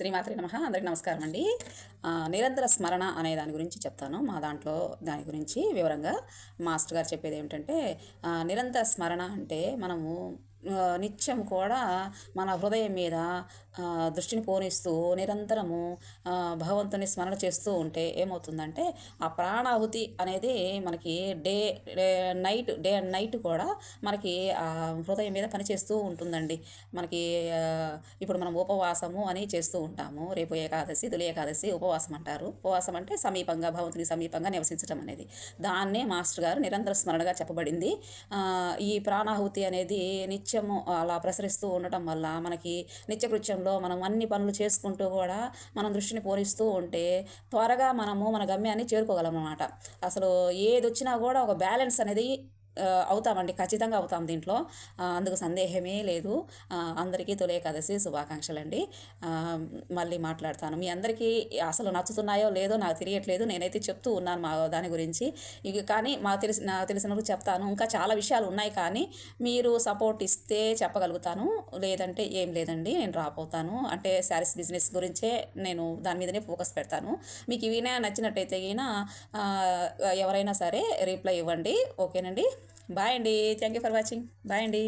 శ్రీమాత్రి నమ. అందరికి నమస్కారం అండి. నిరంతర స్మరణ అనే దాని గురించి చెప్తాను. మా దాంట్లో దాని గురించి వివరంగా మాస్టర్ గారు చెప్పేది ఏమిటంటే నిరంతర స్మరణ అంటే మనము నిత్యం కూడా మన హృదయం మీద దృష్టిని పోనిస్తూ నిరంతరము భగవంతుని స్మరణ చేస్తూ ఉంటే ఏమవుతుందంటే ఆ ప్రాణాహుతి అనేది మనకి day day night day and night కూడా మనకి ఆ హృదయం మీద పనిచేస్తూ ఉంటుందండి. మనకి ఇప్పుడు మనం ఉపవాసము అని చేస్తూ ఉంటాము. రేపు ఏకాదశి తొలి ఏకాదశి ఉపవాసం అంటారు. ఉపవాసం అంటే సమీపంగా భగవంతుని సమీపంగా నివసించడం అనేది. దాన్నే మాస్టర్ గారు నిరంతర స్మరణగా చెప్పబడింది. ఈ ప్రాణాహుతి అనేది నిత్యము అలా ప్రసరిస్తూ ఉండటం వల్ల మనకి నిత్యకృత్యంలో మనం అన్ని పనులు చేసుకుంటూ కూడా మనం దృష్టిని పోలిస్తూ ఉంటే త్వరగా మనము మన గమ్యాన్ని చేరుకోగలం అన్నమాట అసలు ఏది వచ్చినా కూడా ఒక బ్యాలెన్స్ అనేది అవుతామండి. ఖచ్చితంగా అవుతాం దీంట్లో. అందుకు సందేహమే లేదు. అందరికీ తొలి ఏకాదశి శుభాకాంక్షలు అండి మళ్ళీ మాట్లాడతాను. మీ అందరికీ అసలు నచ్చుతున్నాయో లేదో నాకు తెలియట్లేదు. నేనైతే చెప్తూ ఉన్నాను మా దాని గురించి. ఇక కానీ మా తెలిసి నాకు తెలిసినప్పుడు చెప్తాను. ఇంకా చాలా విషయాలు ఉన్నాయి కానీ మీరు సపోర్ట్ ఇస్తే చెప్పగలుగుతాను. లేదంటే ఏం లేదండి. నేను రాపోతాను అంటే శారీస్ బిజినెస్ గురించే నేను దాని మీదనే ఫోకస్ పెడతాను. మీకు ఇవినా నచ్చినట్టయితే అయినా ఎవరైనా సరే రిప్లై ఇవ్వండి. ఓకేనండి? బాయ్ అండి thank you for watching bye అండి